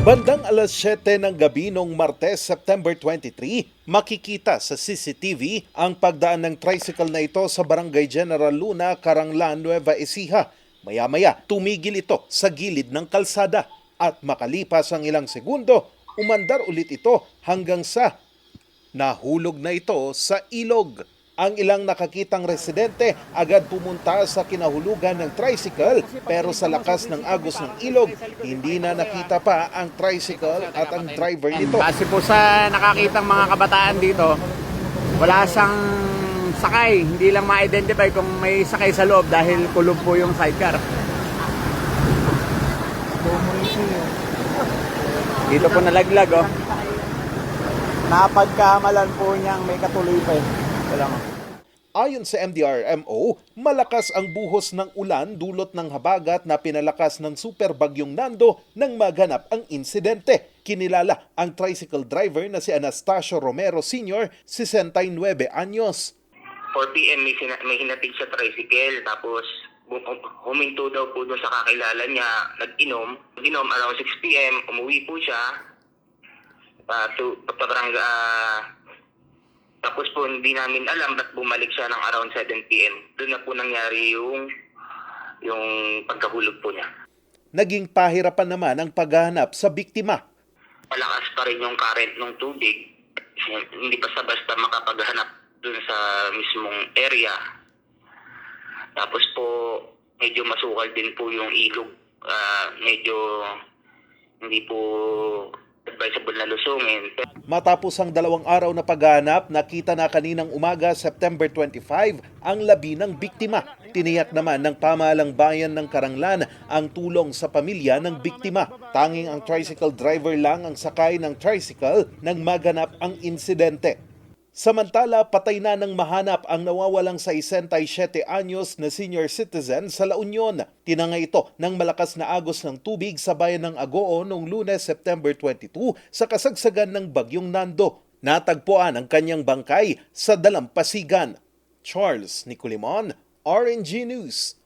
Bandang alas 7 ng gabi noong Martes, September 23, makikita sa CCTV ang pagdaan ng tricycle na ito sa Barangay General Luna, Caranglan, Nueva Ecija. Maya-maya, tumigil ito sa gilid ng kalsada at makalipas ang ilang segundo, umandar ulit ito hanggang sa nahulog na ito sa ilog. Ang ilang nakakitang residente agad pumunta sa kinahulugan ng tricycle pero sa lakas ng agos ng ilog, hindi na nakita pa ang tricycle at ang driver nito. Kasi po sa nakakitang mga kabataan dito, wala siyang sakay. Hindi lang ma-identify kung may sakay sa loob dahil kulog po yung sidecar. Dito po nalaglag oh. Napagkamalan po niyang may katuloy pa eh. Wala mo. Ayon sa MDRMO, malakas ang buhos ng ulan dulot ng habagat na pinalakas ng super bagyong Nando nang maganap ang insidente. Kinilala ang tricycle driver na si Anastasio Romero Sr., 69 anyos. 4 p.m. may, sina- may hinatid sa tricycle tapos huminto daw po doon sa kakilala niya, nag-inom. Nag-inom around 6 p.m. umuwi po siya. Uh, to, paparang, ah, tapos po hindi namin alam ba't bumalik siya ng around 7 p.m. Doon na po nangyari yung yung pagkahulog po niya. Naging pahirapan naman ang paghahanap sa biktima. Malakas pa rin yung current ng tubig. Hindi basta-basta makapaghanap dun sa mismong area. Tapos po, medyo masukal din po yung ilog. Ah, medyo hindi po advisable na lusungin. Matapos ang dalawang araw na paghahanap, nakita na kaninang umaga September 25 ang labi ng biktima. Tiniyak naman ng pamahalang bayan ng Karanglan ang tulong sa pamilya ng biktima. Tanging ang tricycle driver lang ang sakay ng tricycle nang maganap ang insidente. Samantala, patay na ng mahanap ang nawawalang sa 67 anyos na senior citizen sa La Union. Tinangay ito ng malakas na agos ng tubig sa bayan ng Agoo noong lunes, September 22 sa kasagsagan ng Bagyong Nando. Natagpuan ang kanyang bangkay sa dalampasigan. Charles Nicolimon, RNG News.